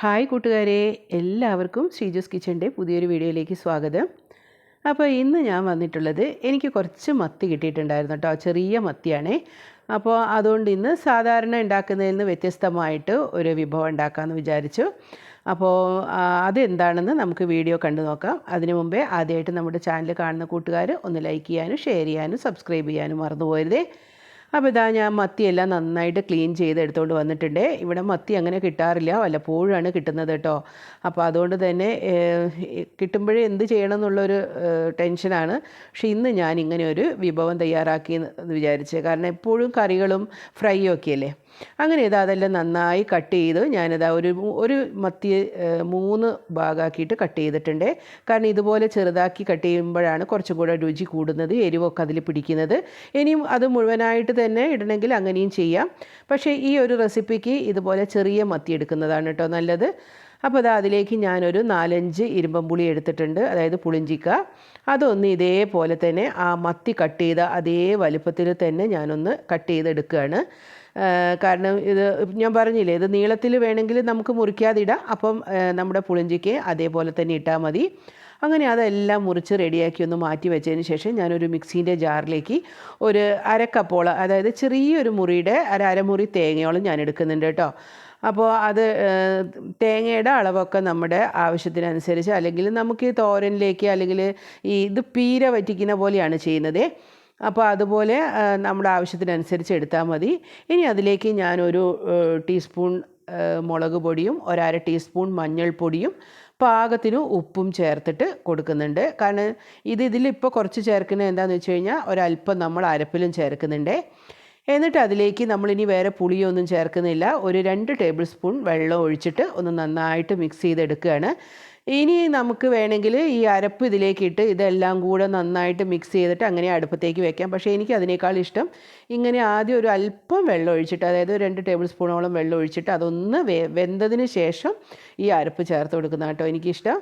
Hi കൂട്ടുകാരെ എല്ലാവർക്കും ശ്രീജോസ് കിച്ചന്റെ പുതിയൊരു വീഡിയോയിലേക്ക് സ്വാഗതം. അപ്പോൾ ഇന്ന് ഞാൻ വന്നിട്ടുള്ളത് എനിക്ക് കുറച്ച് മത്തി കിട്ടിയിട്ടുണ്ടായിരുന്നു കേട്ടോ ചെറിയ മത്തിയാണേ. അപ്പോൾ അതുകൊണ്ട് ഇന്ന് സാധാരണ ഉണ്ടാക്കുന്നതിൽ നിന്ന് വ്യത്യസ്തമായിട്ട് ഒരു വിഭവം ഉണ്ടാക്കാമെന്ന് വിചാരിച്ചു. അപ്പോൾ അതെന്താണെന്ന് നമുക്ക് വീഡിയോ കണ്ടു നോക്കാം. അതിനു മുമ്പേ ആദ്യമായിട്ട് നമ്മുടെ ചാനൽ കാണുന്ന കൂട്ടുകാർ ഒന്ന് ലൈക്ക് ചെയ്യാനും ഷെയർ ചെയ്യാനും സബ്സ്ക്രൈബ് ചെയ്യാനും മറന്നു പോരുതേ അപ്പോൾ ഇതാ ഞാൻ മത്തിയെല്ലാം നന്നായിട്ട് ക്ലീൻ ചെയ്ത് എടുത്തുകൊണ്ട് വന്നിട്ടുണ്ട്. ഇവിടെ മത്തി അങ്ങനെ കിട്ടാറില്ല. വല്ലപ്പോഴാണ് കിട്ടുന്നത് കേട്ടോ. അപ്പോൾ അതുകൊണ്ട് തന്നെ കിട്ടുമ്പോഴേ എന്ത് ചെയ്യണം എന്നുള്ളൊരു ടെൻഷനാണ്. പക്ഷേ ഇന്ന് ഞാൻ ഇങ്ങനെ ഒരു വിഭവം തയ്യാറാക്കി എന്ന് വിചാരിച്ച്. കാരണം എപ്പോഴും കറികളും ഫ്രൈ ഒക്കെ അല്ലേ? അങ്ങനെ ഇതാ അതെല്ലാം നന്നായി കട്ട് ചെയ്ത് ഞാനിതാ ഒരു ഒരു മത്തി മൂന്ന് ഭാഗമാക്കിയിട്ട് കട്ട് ചെയ്തിട്ടുണ്ട്. കാരണം ഇതുപോലെ ചെറുതാക്കി കട്ട് ചെയ്യുമ്പോഴാണ് കുറച്ചും കൂടെ രുചി കൂടുന്നത് എരിവൊക്കെ അതിൽ പിടിക്കുന്നത്. ഇനിയും അത് മുഴുവനായിട്ട് തന്നെ ഇടണമെങ്കിൽ അങ്ങനെയും ചെയ്യാം. പക്ഷേ ഈ ഒരു റെസിപ്പിക്ക് ഇതുപോലെ ചെറിയ മത്തി എടുക്കുന്നതാണ് കേട്ടോ നല്ലത്. അപ്പോൾ അത് അതിലേക്ക് ഞാനൊരു നാലഞ്ച് ഇരുമ്പം പുളി എടുത്തിട്ടുണ്ട് അതായത് പുളിഞ്ചിക്ക. അതൊന്ന് ഇതേപോലെ തന്നെ ആ മത്തി കട്ട് ചെയ്ത അതേ വലുപ്പത്തിൽ തന്നെ ഞാനൊന്ന് കട്ട് ചെയ്തെടുക്കുകയാണ്. കാരണം ഇത് ഞാൻ പറഞ്ഞില്ലേ ഇത് നീളത്തിൽ വേണമെങ്കിൽ നമുക്ക് മുറിക്കാതെ ഇടാം അപ്പം നമ്മുടെ പുളിഞ്ചിക്ക് അതേപോലെ തന്നെ ഇട്ടാൽ മതി. അങ്ങനെ അതെല്ലാം മുറിച്ച് റെഡിയാക്കി ഒന്ന് മാറ്റി വെച്ചതിന് ശേഷം ഞാനൊരു മിക്സീന്റെ ജാറിലേക്ക് ഒരു അരക്കപ്പോള അതായത് ചെറിയൊരു മുറിയുടെ ഒരു അരമുറി തേങ്ങയോളം ഞാൻ എടുക്കുന്നുണ്ട് കേട്ടോ. അപ്പോൾ അത് തേങ്ങയുടെ അളവൊക്കെ നമ്മുടെ ആവശ്യത്തിനനുസരിച്ച് അല്ലെങ്കിൽ നമുക്ക് തോരനിലേക്ക് അല്ലെങ്കിൽ ഈ ഇത് പീര വറ്റിക്കുന്ന പോലെയാണ് ചെയ്യുന്നത്. അപ്പോൾ അതുപോലെ നമ്മുടെ ആവശ്യത്തിനനുസരിച്ച് എടുത്താൽ മതി. ഇനി അതിലേക്ക് ഞാനൊരു ടീസ്പൂൺ മുളക് പൊടിയും ഒരര ടീസ്പൂൺ മഞ്ഞൾപ്പൊടിയും പാകത്തിന് ഉപ്പും ചേർത്തിട്ട് കൊടുക്കുന്നുണ്ട്. കാരണം ഇത് ഇതിലിപ്പോൾ കുറച്ച് ചേർക്കുന്നത് എന്താണെന്ന് വെച്ച് കഴിഞ്ഞാൽ ഒരല്പം നമ്മൾ അരപ്പിലും ചേർക്കുന്നുണ്ട്. എന്നിട്ട് അതിലേക്ക് നമ്മളിനി വേറെ പുളിയൊന്നും ചേർക്കുന്നില്ല. ഒരു രണ്ട് ടേബിൾ സ്പൂൺ വെള്ളം ഒഴിച്ചിട്ട് ഒന്ന് നന്നായിട്ട് മിക്സ് ചെയ്തെടുക്കുകയാണ്. ഇനി നമുക്ക് വേണമെങ്കിൽ ഈ അരപ്പ് ഇതിലേക്കിട്ട് ഇതെല്ലാം കൂടെ നന്നായിട്ട് മിക്സ് ചെയ്തിട്ട് അങ്ങനെ അടുപ്പത്തേക്ക് വെക്കാം. പക്ഷേ എനിക്ക് അതിനേക്കാൾ ഇഷ്ടം ഇങ്ങനെ ആദ്യം ഒരു അല്പം വെള്ളം ഒഴിച്ചിട്ട് അതായത് രണ്ട് ടേബിൾ സ്പൂണോളം വെള്ളം ഒഴിച്ചിട്ട് അതൊന്ന് വെ വെന്തതിന് ശേഷം ഈ അരപ്പ് ചേർത്ത് കൊടുക്കുന്ന കേട്ടോ എനിക്കിഷ്ടം.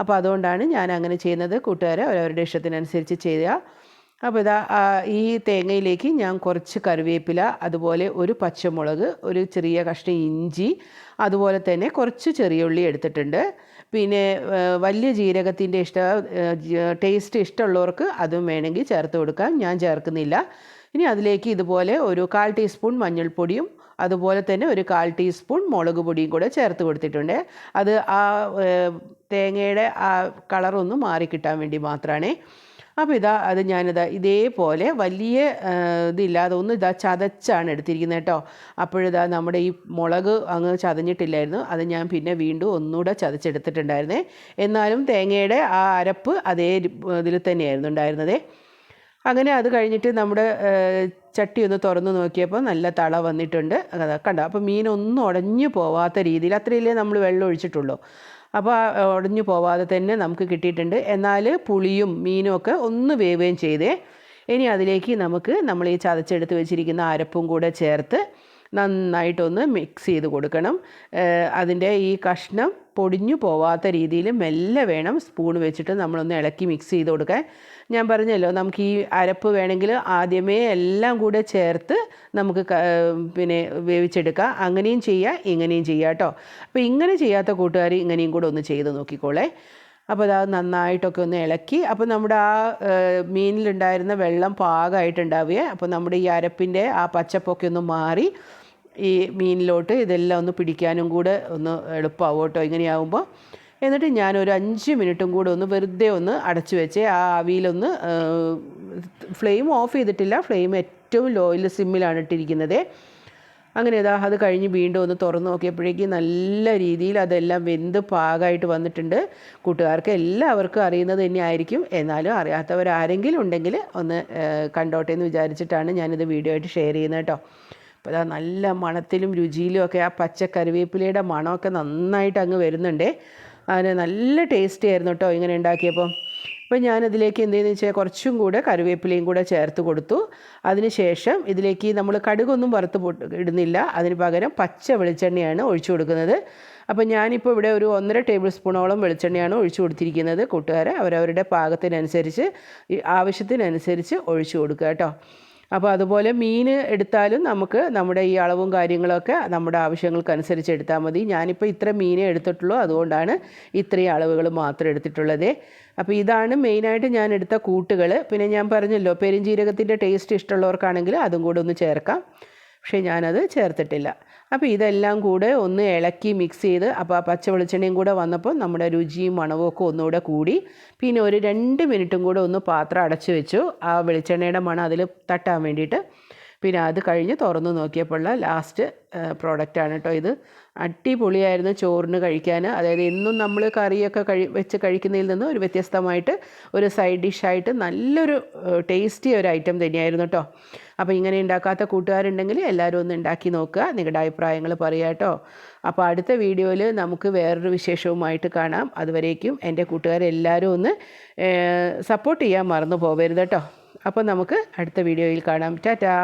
അപ്പോൾ അതുകൊണ്ടാണ് ഞാൻ അങ്ങനെ ചെയ്യുന്നത്. കൂട്ടുകാരെ അവരവരുടെ ഇഷ്ടത്തിനനുസരിച്ച് ചെയ്യുക. അപ്പോൾ ഇതാ ഈ തേങ്ങയിലേക്ക് ഞാൻ കുറച്ച് കറിവേപ്പില അതുപോലെ ഒരു പച്ചമുളക് ഒരു ചെറിയ കഷ്ണം ഇഞ്ചി അതുപോലെ തന്നെ കുറച്ച് ചെറിയ ഉള്ളി എടുത്തിട്ടുണ്ട്. പിന്നെ വലിയ ജീരകത്തിന്റെ ഇഷ്ട ടേസ്റ്റ് ഇഷ്ടമുള്ളവർക്ക് അതും വേണമെങ്കിൽ ചേർത്ത് കൊടുക്കാം. ഞാൻ ചേർക്കുന്നില്ല. ഇനി അതിലേക്ക് ഇതുപോലെ ഒരു കാൽ ടീസ്പൂൺ മഞ്ഞൾപ്പൊടിയും അതുപോലെ തന്നെ ഒരു കാൽ ടീസ്പൂൺ മുളക് പൊടിയും കൂടെ ചേർത്ത് കൊടുത്തിട്ടുണ്ട്. അത് ആ തേങ്ങയുടെ ആ കളറൊന്ന് മാറിക്കിട്ടാൻ വേണ്ടി മാത്രമാണേ അപ്പോൾ ഇതാ അത് ഞാനിതാ ഇതേപോലെ വലിയ ഇതില്ലാതെ ഒന്ന് ഇതാ ചതച്ചാണ് എടുത്തിരിക്കുന്നത് കേട്ടോ. അപ്പോഴിതാ നമ്മുടെ ഈ മുളക് അങ്ങ് ചതഞ്ഞിട്ടില്ലായിരുന്നു. അത് ഞാൻ പിന്നെ വീണ്ടും ഒന്നുകൂടെ ചതച്ചെടുത്തിട്ടുണ്ടായിരുന്നേ. എന്നാലും തേങ്ങയുടെ ആ അരപ്പ് അതേ ഇതിൽ തന്നെയായിരുന്നു ഉണ്ടായിരുന്നത്. അങ്ങനെ അത് കഴിഞ്ഞിട്ട് നമ്മുടെ ചട്ടി ഒന്ന് തുറന്ന് നോക്കിയപ്പോൾ നല്ല തള വന്നിട്ടുണ്ട്. കണ്ടോ? അപ്പോൾ മീനൊന്നും ഉടഞ്ഞു പോവാത്ത രീതിയിൽ അത്രയല്ലേ നമ്മൾ വെള്ളം ഒഴിച്ചിട്ടുള്ളൂ. അപ്പോൾ ഉടഞ്ഞു പോവാതെ തന്നെ നമുക്ക് കിട്ടിയിട്ടുണ്ട്. എന്നാൽ പുളിയും മീനും ഒക്കെ ഒന്ന് വേവുകയും ചെയ്തേ. ഇനി അതിലേക്ക് നമുക്ക് നമ്മൾ ഈ ചതച്ചെടുത്ത് വെച്ചിരിക്കുന്ന അരപ്പും കൂടെ ചേർത്ത് നന്നായിട്ടൊന്ന് മിക്സ് ചെയ്ത് കൊടുക്കണം. അതിന്റെ ഈ കഷ്ണം പൊടിഞ്ഞു പോവാത്ത രീതിയിൽ മെല്ലെ വേണം സ്പൂൺ വെച്ചിട്ട് നമ്മളൊന്ന് ഇളക്കി മിക്സ് ചെയ്ത് കൊടുക്കാൻ. ഞാൻ പറഞ്ഞല്ലോ നമുക്ക് ഈ അരപ്പ് വേണമെങ്കിൽ ആദ്യമേ എല്ലാം കൂടെ ചേർത്ത് നമുക്ക് പിന്നെ വേവിച്ചെടുക്കാം. അങ്ങനെയും ചെയ്യാം ഇങ്ങനെയും ചെയ്യാം കേട്ടോ. അപ്പോൾ ഇങ്ങനെ ചെയ്യാത്ത കൂട്ടുകാർ ഇങ്ങനെയും കൂടെ ഒന്ന് ചെയ്ത് നോക്കിക്കോളേ. അപ്പോൾ അത് നന്നായിട്ടൊക്കെ ഒന്ന് ഇളക്കി. അപ്പോൾ നമ്മുടെ ആ മീനിലുണ്ടായിരുന്ന വെള്ളം പാകമായിട്ടുണ്ടാവുകയെ. അപ്പോൾ നമ്മുടെ ഈ അരപ്പിന്റെ ആ പച്ചപ്പൊക്കെ ഒന്ന് മാറി ഈ മീനിലോട്ട് ഇതെല്ലാം ഒന്ന് പിടിക്കാനും കൂടെ ഒന്ന് എളുപ്പമാവും കേട്ടോ ഇങ്ങനെയാവുമ്പോൾ എന്നിട്ട് ഞാനൊരു അഞ്ച് മിനിറ്റും കൂടെ ഒന്ന് വെറുതെ ഒന്ന് അടച്ചു വെച്ച് ആ ആവിയിലൊന്ന് ഫ്ലെയിം ഓഫ് ചെയ്തിട്ടില്ല. ഫ്ലെയിം ഏറ്റവും ലോയിൽ സിമ്മിലാണ് ഇട്ടിരിക്കുന്നത്. അങ്ങനെ ഇതാ അത് കഴിഞ്ഞ് വീണ്ടും ഒന്ന് തുറന്ന് നോക്കിയപ്പോഴേക്കും നല്ല രീതിയിൽ അതെല്ലാം വെന്ത് പാകമായിട്ട് വന്നിട്ടുണ്ട്. കൂട്ടുകാർക്ക് എല്ലാവർക്കും അറിയുന്നത് തന്നെ ആയിരിക്കും. എന്നാലും അറിയാത്തവരാരെങ്കിലും ഉണ്ടെങ്കിൽ ഒന്ന് കണ്ടോട്ടെ എന്ന് വിചാരിച്ചിട്ടാണ് ഞാനിത് വീഡിയോ ആയിട്ട് ഷെയർ ചെയ്യുന്നത് കേട്ടോ. അപ്പോൾ അതാ നല്ല മണത്തിലും രുചിയിലും ഒക്കെ ആ പച്ച കറിവേപ്പിലയുടെ മണമൊക്കെ നന്നായിട്ട് അങ്ങ് വരുന്നുണ്ടേ. അതിന് നല്ല ടേസ്റ്റി ആയിരുന്നു കേട്ടോ ഇങ്ങനെ ഉണ്ടാക്കിയപ്പോൾ അപ്പോൾ ഞാനതിലേക്ക് എന്തെന്ന് വെച്ചാൽ കുറച്ചും കൂടെ കറിവേപ്പിലയും കൂടെ ചേർത്ത് കൊടുത്തു. അതിനുശേഷം ഇതിലേക്ക് നമ്മൾ കടുകൊന്നും വറുത്ത് ഇടുന്നില്ല. അതിന് പകരം പച്ച വെളിച്ചെണ്ണയാണ് ഒഴിച്ചു കൊടുക്കുന്നത്. അപ്പോൾ ഞാനിപ്പോൾ ഇവിടെ ഒരു ഒന്നര ടേബിൾ സ്പൂണോളം വെളിച്ചെണ്ണയാണ് ഒഴിച്ചു കൊടുത്തിരിക്കുന്നത്. കൂട്ടുകാരെ അവരവരുടെ പാകത്തിനനുസരിച്ച് ആവശ്യത്തിനനുസരിച്ച് ഒഴിച്ചു കൊടുക്കുക കേട്ടോ അപ്പോൾ അതുപോലെ മീൻ എടുത്താലും നമുക്ക് നമ്മുടെ ഈ അളവും കാര്യങ്ങളൊക്കെ നമ്മുടെ ആവശ്യങ്ങൾക്കനുസരിച്ച് എടുത്താൽ മതി. ഞാനിപ്പോൾ ഇത്ര മീനേ എടുത്തിട്ടുള്ളൂ. അതുകൊണ്ടാണ് ഇത്രയും അളവുകൾ മാത്രം എടുത്തിട്ടുള്ളത്. അപ്പോൾ ഇതാണ് മെയിനായിട്ട് ഞാൻ എടുത്ത കൂട്ടുകൾ പിന്നെ ഞാൻ പറഞ്ഞല്ലോ പെരിഞ്ജീരകത്തിന്റെ ടേസ്റ്റ് ഇഷ്ടമുള്ളവർക്കാണെങ്കിൽ അതും കൂടെ ഒന്ന് ചേർക്കാം. പക്ഷേ ഞാനത് ചേർത്തിട്ടില്ല. അപ്പോൾ ഇതെല്ലാം കൂടെ ഒന്ന് ഇളക്കി മിക്സ് ചെയ്ത് അപ്പോൾ ആ പച്ച വെളിച്ചെണ്ണയും കൂടെ വന്നപ്പോൾ നമ്മുടെ രുചിയും മണവും ഒക്കെ ഒന്നുകൂടെ കൂടി. പിന്നെ ഒരു രണ്ട് മിനിറ്റും കൂടെ ഒന്ന് പാത്രം അടച്ചു വെച്ചു. ആ വെളിച്ചെണ്ണയുടെ മണം അതിൽ തട്ടാൻ വേണ്ടിയിട്ട്. പിന്നെ അത് കഴിഞ്ഞ് തുറന്ന് നോക്കിയപ്പോഴുള്ള ലാസ്റ്റ് പ്രോഡക്റ്റാണ് കേട്ടോ ഇത്. അടിപൊളിയായിരുന്നു ചോറിന് കഴിക്കാൻ. അതായത് എന്നും നമ്മൾ കറിയൊക്കെ കഴി വെച്ച് കഴിക്കുന്നതിൽ നിന്ന് ഒരു വ്യത്യസ്തമായിട്ട് ഒരു സൈഡ് ഡിഷായിട്ട് നല്ലൊരു ടേസ്റ്റി ഒരു ഐറ്റം തന്നെയായിരുന്നു കേട്ടോ. അപ്പോൾ ഇങ്ങനെ ഉണ്ടാക്കാത്ത കൂട്ടുകാരുണ്ടെങ്കിൽ എല്ലാവരും ഒന്ന് ഉണ്ടാക്കി നോക്കുക. നിങ്ങളുടെ അഭിപ്രായങ്ങൾ പറയുക കേട്ടോ. അപ്പോൾ അടുത്ത വീഡിയോയിൽ നമുക്ക് വേറൊരു വിശേഷവുമായിട്ട് കാണാം. അതുവരേക്കും എന്റെ കൂട്ടുകാരെല്ലാവരും ഒന്ന് സപ്പോർട്ട് ചെയ്യാൻ മറന്നു പോകരുത് കേട്ടോ. അപ്പോൾ നമുക്ക് അടുത്ത വീഡിയോയിൽ കാണാം. ടാറ്റാ!